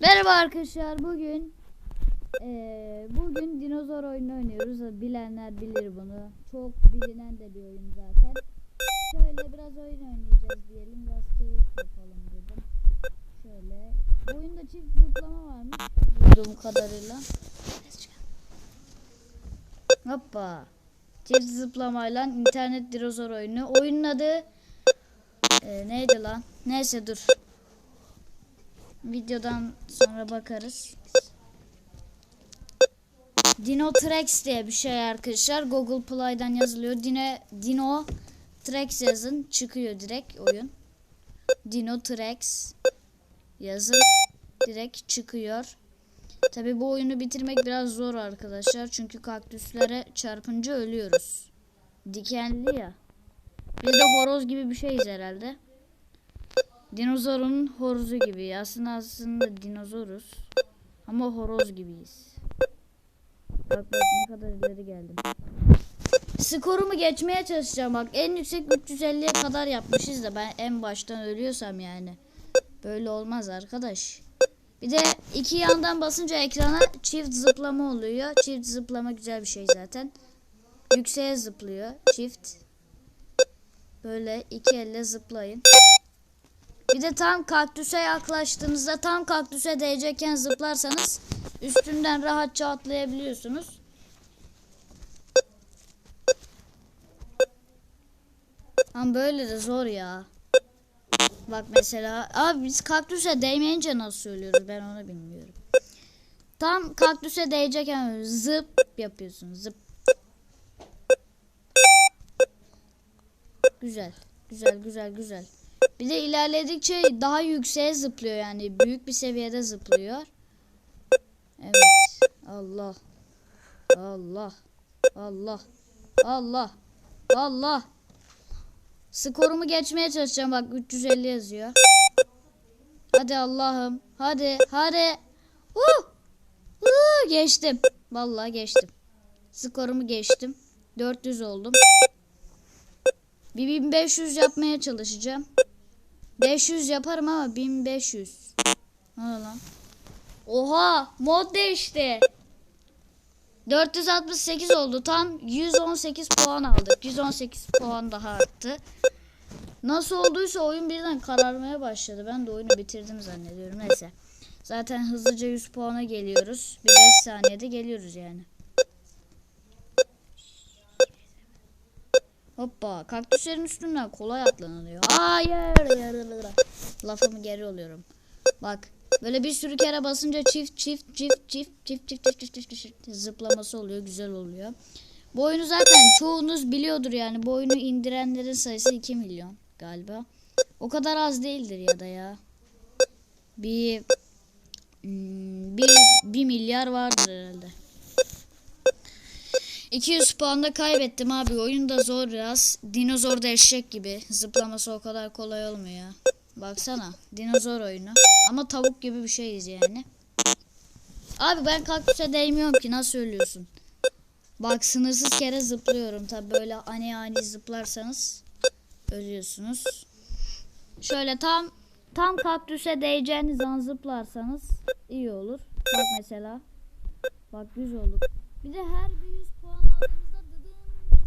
Merhaba arkadaşlar bugün eee, bugün dinozor oyunu oynuyoruz. Bilenler bilir bunu. Çok bilinen de bir oyun zaten. Şöyle biraz oyun oynayacağız diyelim biraz keyif yapalım dedim. Şöyle bu oyunda çift zıplama varmış duyduğum kadarıyla. Hoppa. Çift zıplamayla internet dinozor oyunu oyunun adı eee, neydi lan? Neyse dur Videodan sonra bakarız. Dino Trex diye bir şey arkadaşlar. Google Play'den yazılıyor. Dino, Dino Trex yazın. Çıkıyor direkt oyun. Dino Trex yazın. Direkt çıkıyor. Tabi bu oyunu bitirmek biraz zor arkadaşlar. Çünkü kaktüslere çarpınca ölüyoruz. Dikenli ya. Biz de horoz gibi bir şeyiz herhalde. Dinozorun horozu gibi. Aslında aslında dinozoruz. Ama horoz gibiyiz. Bak bak ne kadar ileri geldim. Skorumu geçmeye çalışacağım bak. En yüksek 350'ye kadar yapmışız da ben en baştan ölüyorsam yani. Böyle olmaz arkadaş. Bir de iki yandan basınca ekrana çift zıplama oluyor. Çift zıplama güzel bir şey zaten. Yükseğe zıplıyor. Çift. Böyle iki elle zıplayın. Bir de tam kaktüse yaklaştığınızda tam kaktüse değecekken zıplarsanız üstünden rahatça atlayabiliyorsunuz. Ama böyle de zor ya. Bak mesela abi biz kaktüse değmeyince nasıl söylüyoruz ben onu bilmiyorum. Tam kaktüse değecekken zıp yapıyorsun zıp. Güzel. Güzel güzel güzel. Bir de ilerledikçe daha yükseğe zıplıyor yani büyük bir seviyede zıplıyor. Evet. Allah. Allah. Allah. Allah. Allah. Skorumu geçmeye çalışacağım bak 350 yazıyor. Hadi Allah'ım. Hadi. Hadi. Uh! Uh! Geçtim. Vallahi geçtim. Skorumu geçtim. 400 oldum. Bir 1500 yapmaya çalışacağım. 500 yaparım ama 1500. Ne lan? Oha mod değişti. 468 oldu. Tam 118 puan aldık. 118 puan daha arttı. Nasıl olduysa oyun birden kararmaya başladı. Ben de oyunu bitirdim zannediyorum. Neyse. Zaten hızlıca 100 puana geliyoruz. Bir 5 saniyede geliyoruz yani. Hoppa. Kaktüslerin üstünden kolay atlanılıyor. Hayır. Lafımı geri oluyorum. Bak. Böyle bir sürü kere basınca çift çift çift çift çift çift çift çift çift çift zıplaması oluyor. Güzel oluyor. Bu oyunu zaten çoğunuz biliyordur yani. Bu oyunu indirenlerin sayısı 2 milyon galiba. O kadar az değildir ya da ya. Bir hmm, bir, bir milyar vardır herhalde. 200 puanda kaybettim abi. Oyun da zor biraz. Dinozor da eşek gibi. Zıplaması o kadar kolay olmuyor. Baksana. Dinozor oyunu. Ama tavuk gibi bir şeyiz yani. Abi ben kaktüse değmiyorum ki. Nasıl ölüyorsun? Bak sınırsız kere zıplıyorum. Tabi böyle ani ani zıplarsanız ölüyorsunuz. Şöyle tam tam kaktüse değeceğiniz an zıplarsanız iyi olur. Bak mesela. Bak 100 olduk. Bir de her bir 100 puan aldığınızda dıdın diye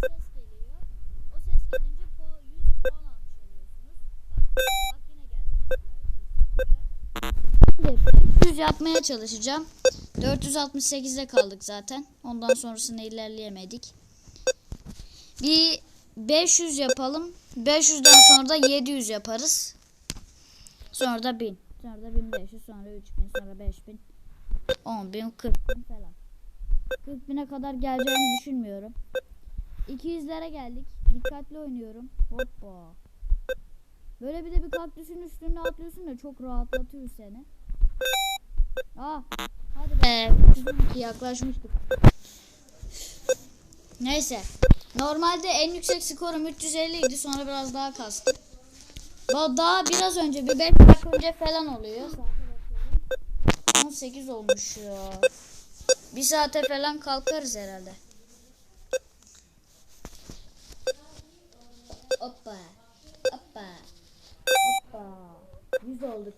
ses geliyor. O ses gelince po 100 puan almış oluyorsunuz. Bak, bak yine geldi mesela 200 olunca. 100 yapmaya çalışacağım. 468'de kaldık zaten. Ondan sonrasında ilerleyemedik. Bir 500 yapalım. 500'den sonra da 700 yaparız. Sonra da 1000. Sonra da 1500, sonra 3000, sonra 5000, 10000, 40000 falan. 40 bine kadar geleceğini düşünmüyorum. 200'lere geldik. Dikkatli oynuyorum. Hoppa. Böyle bir de bir kaktüsün üstüne atlıyorsun da çok rahatlatıyor seni. Aa, hadi be. Yaklaşmıştık. Neyse. Normalde en yüksek skorum 350 idi. Sonra biraz daha kastım. Daha biraz önce bir 5 dakika önce falan oluyor. Saate bakıyorum. 18 olmuş ya. Bir saate falan kalkarız herhalde. Hoppa. Hoppa. Hoppa. Yüz olduk.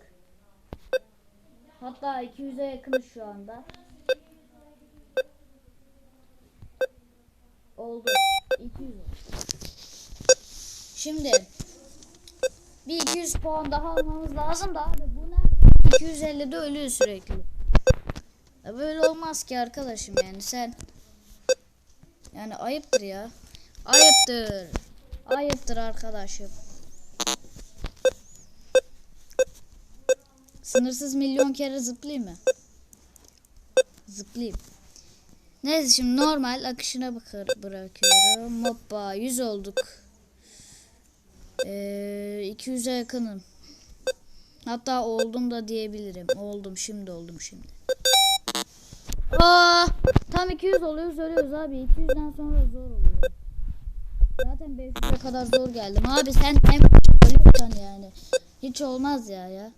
Hatta 200'e yakınız şu anda. Oldu. 200 oldu. Şimdi bir 200 puan daha almamız lazım da abi bu nerede? 250'de ölüyor sürekli. Ya böyle olmaz ki arkadaşım yani sen yani ayıptır ya. Ayıptır. Ayıptır arkadaşım. Sınırsız milyon kere zıplayayım mı? Zıplayayım. Neyse şimdi normal akışına bakar bırakıyorum. Hoppa 100 olduk. Ee, 200'e yakınım. Hatta oldum da diyebilirim. Oldum şimdi oldum şimdi. Aa, tam 200 oluyoruz ölüyoruz abi. 200'den sonra zor oluyor. Zaten 500'e kadar zor geldim. Abi sen hem ölüyorsan yani. Hiç olmaz ya ya.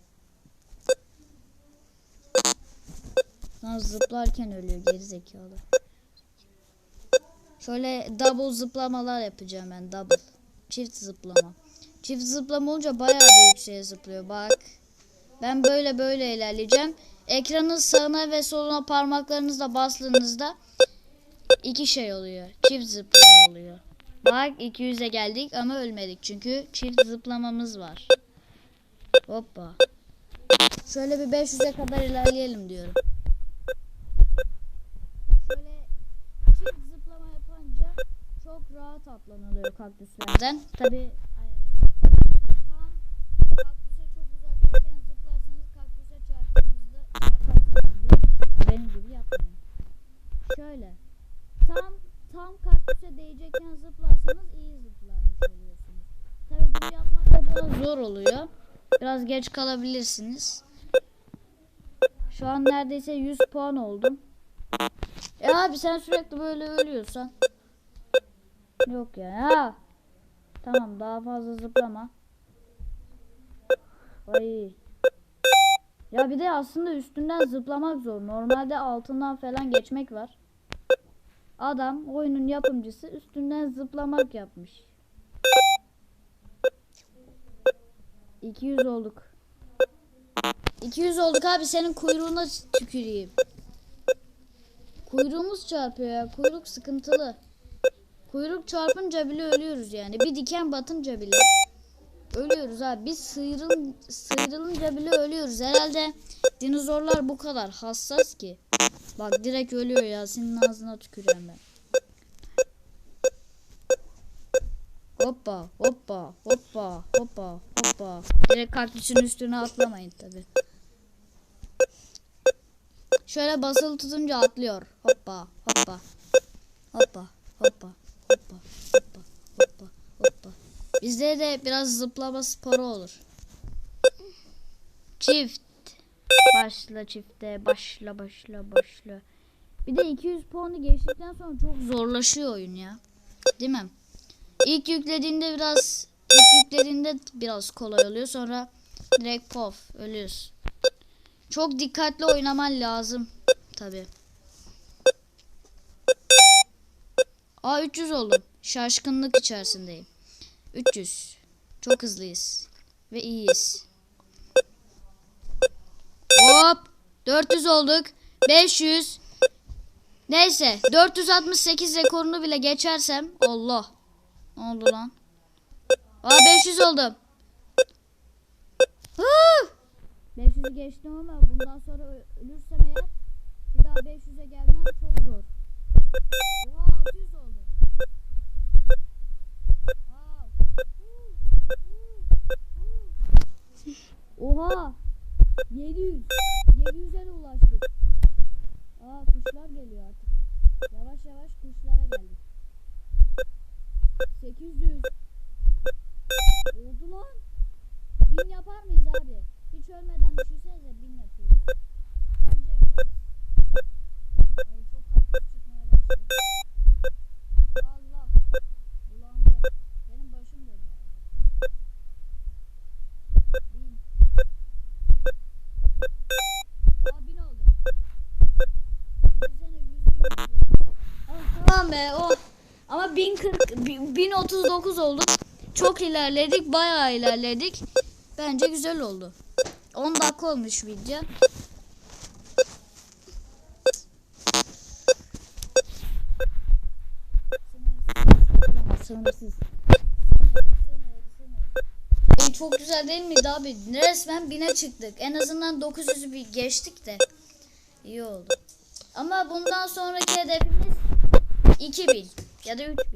Sonra zıplarken ölüyor geri zekalı. Şöyle double zıplamalar yapacağım ben double. Çift zıplama. Çift zıplama olunca bayağı bir yükseğe zıplıyor bak. Ben böyle böyle ilerleyeceğim. Ekranın sağına ve soluna parmaklarınızla bastığınızda iki şey oluyor. Çift zıplama oluyor. Bak 200'e geldik ama ölmedik çünkü çift zıplamamız var. Hoppa. Şöyle bir 500'e kadar ilerleyelim diyorum. Şöyle çift zıplama yapınca çok rahat atlanılıyor kaktüslerden. Tabi tam kaktüse çok uzaktayken zıplarsanız kaktüse çarptığınızda çarparsınız. Direkt benim gibi yapmayın. Şöyle tam tam kaktüse değecekken zıplarsanız iyi zıplarmış oluyorsunuz. Tabi bunu yapmak da biraz zor oluyor. Biraz geç kalabilirsiniz. Şu an neredeyse 100 puan oldum. E abi sen sürekli böyle ölüyorsan. Yok ya. Tamam daha fazla zıplama. Ay. Ya bir de aslında üstünden zıplamak zor. Normalde altından falan geçmek var. Adam oyunun yapımcısı üstünden zıplamak yapmış. 200 olduk. 200 olduk abi senin kuyruğuna tüküreyim. Kuyruğumuz çarpıyor ya. Kuyruk sıkıntılı. Kuyruk çarpınca bile ölüyoruz yani. Bir diken batınca bile ölüyoruz abi. Biz sıyrıl, sıyrılınca bile ölüyoruz. Herhalde dinozorlar bu kadar hassas ki. Bak direkt ölüyor ya. Senin ağzına tükürüyorum ben. Hoppa hoppa hoppa hoppa hoppa. Direkt kaktüsün üstüne atlamayın tabi. Şöyle basılı tutunca atlıyor. Hoppa hoppa. Hoppa hoppa hoppa hoppa hoppa hoppa. Bizde de biraz zıplama sporu olur. Çift. Başla çifte. Başla başla başla. Bir de 200 puanı geçtikten sonra çok zorlaşıyor oyun ya. Değil mi? İlk yüklediğinde biraz ilk yüklediğinde biraz kolay oluyor. Sonra direkt pof ölüyorsun. Çok dikkatli oynaman lazım. Tabi. Aa 300 oldum. Şaşkınlık içerisindeyim. 300. Çok hızlıyız. Ve iyiyiz. Hop. 400 olduk. 500. Neyse. 468 rekorunu bile geçersem. Allah. Ne oldu lan? Aa 500 oldum. Huh! 500'ü geçtim ama bundan sonra ölürsem eğer bir daha 500'e gelmem çok zor. Oha 600 oldu. Oha 700 700'e de ulaştık. Aa kuşlar geliyor artık. Yavaş yavaş kuşlara geldik. 800 Oldu lan. 1000 yapar mıyız abi? Hiç ölmeden düşünsenize 1000 yapıyoruz. 1039 olduk. Çok ilerledik. Bayağı ilerledik. Bence güzel oldu. 10 dakika olmuş video. Sınırsız. Çok güzel değil miydi abi? Resmen bine çıktık. En azından 900 bir geçtik de. İyi oldu. Ama bundan sonraki hedefimiz 2000 ya da 3000.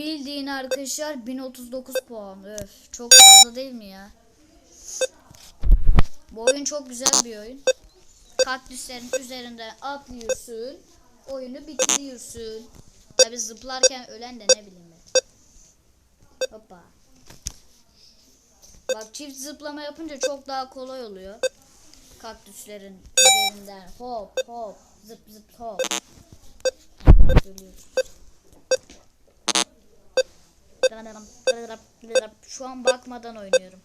bildiğin arkadaşlar 1039 puan. Öf çok fazla değil mi ya? Bu oyun çok güzel bir oyun. Kaktüslerin üzerinden atlıyorsun. Oyunu bitiriyorsun. Tabi zıplarken ölen de ne bileyim ben. Hoppa. Bak çift zıplama yapınca çok daha kolay oluyor. Kaktüslerin üzerinden hop hop zıp zıp hop. Ölüyoruz. Şu an bakmadan oynuyorum.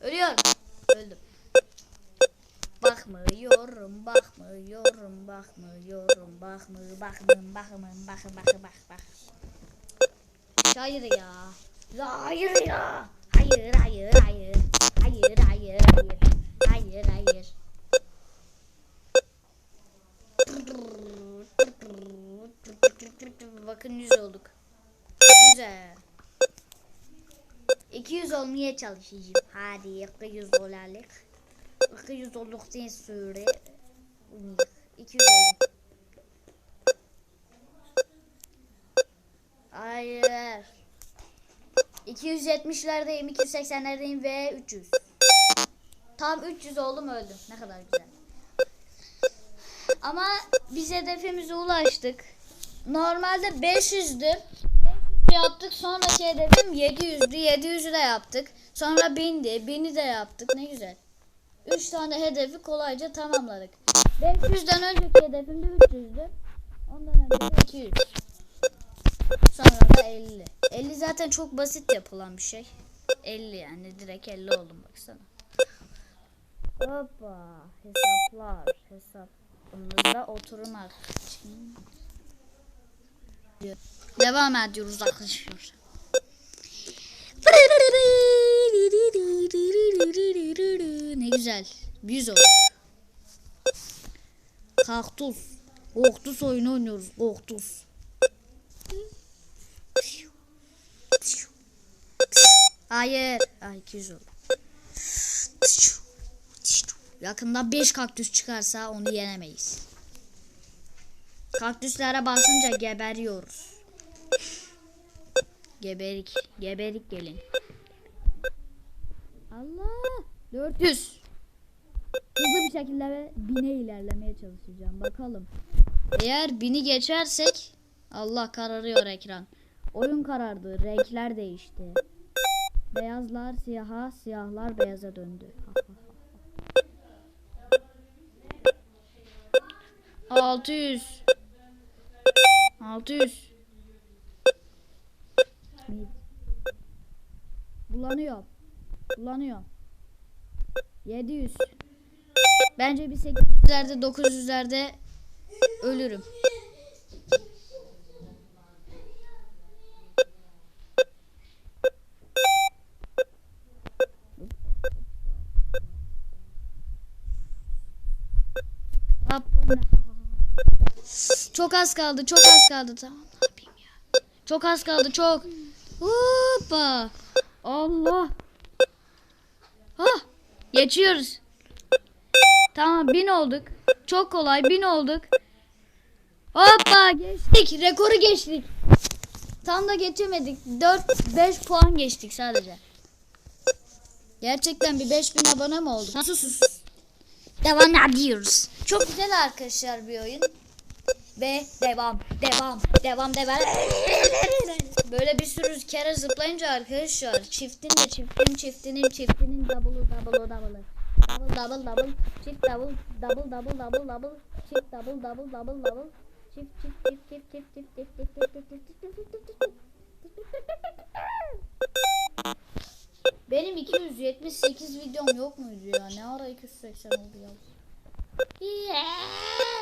Ölüyorum. Öldüm. Bakmıyorum, bakmıyorum, bakmıyorum, bakmıyorum, bakmıyorum, bakmıyorum, bakın, bakın, bak, bak. Hayır ya. Ya Hayır ya. Hayır, hayır, hayır. Hayır, hayır, hayır. Hayır, hayır. Bakın 100 olduk. Güzel. 200 olmaya çalışacağım. Hadi 200 dolarlık. 200 olduktan sonra 200 oldum. Hayır. 270'lerdeyim, 280'lerdeyim ve 300. Tam 300 oldum öldüm. Ne kadar güzel. Ama biz hedefimize ulaştık. Normalde 500'dü. 500 yaptık. Sonraki hedefim 700'dü. 700'ü de yaptık. Sonra 1000'di. 1000'i de yaptık. Ne güzel. 3 tane hedefi kolayca tamamladık. 500'den önceki hedefim de 300'dü. Ondan önce de 200. Sonra da 50. 50 zaten çok basit yapılan bir şey. 50 yani direkt 50 oldum baksana. Hoppa hesaplar hesabımızda oturmak için devam ediyoruz arkadaşlar. Ne güzel. Oldu. Kaktus. Oktus oyunu oynuyoruz. Oktus. Hayır. Ay 200 oldu. Yakında 5 kaktüs çıkarsa onu yenemeyiz. Kaktüslere basınca geberiyoruz. Geberik. Geberik gelin. Allah. 400. Hızlı bir şekilde bine ilerlemeye çalışacağım. Bakalım. Eğer bini geçersek Allah kararıyor ekran. Oyun karardı. Renkler değişti. Beyazlar siyaha, siyahlar beyaza döndü. Altı yüz. Altı yüz. Bulanıyor. Bulanıyor. 700. Bence bir 800'lerde 900'lerde ölürüm. Hop, bu ne? Çok az kaldı, çok az kaldı. Tamam, ne yapayım ya? Çok az kaldı, çok. Hoppa. Allah. Hah, geçiyoruz. Tamam, bin olduk. Çok kolay, bin olduk. Hoppa, geçtik. Rekoru geçtik. Tam da geçemedik. 4 5 puan geçtik sadece. Gerçekten bir 5000 abone mi olduk? Sus sus. Devam ediyoruz. Çok güzel arkadaşlar bir oyun. Ve devam, devam, devam, devam. Böyle bir sürü kere zıplayınca arkadaşlar çiftin de çiftin çiftinin çiftinin double'ı double'ı double'ı. Double double double çift double double double double double çift double double double double çift çift çift çift çift çift çift çift çift çift çift çift çift çift Benim 278 videom yok muydu ya? Ne ara 280 oldu ya? Yeah.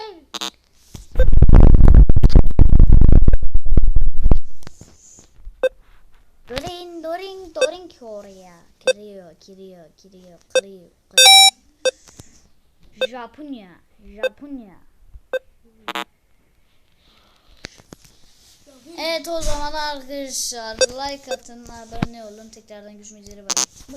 Korea. Kiriyor, kiriyor, kiriyor, kiriyor, kiriyor. Japonya, Japonya. Evet o zaman arkadaşlar like atın, abone olun. Tekrardan görüşmek üzere. Bye.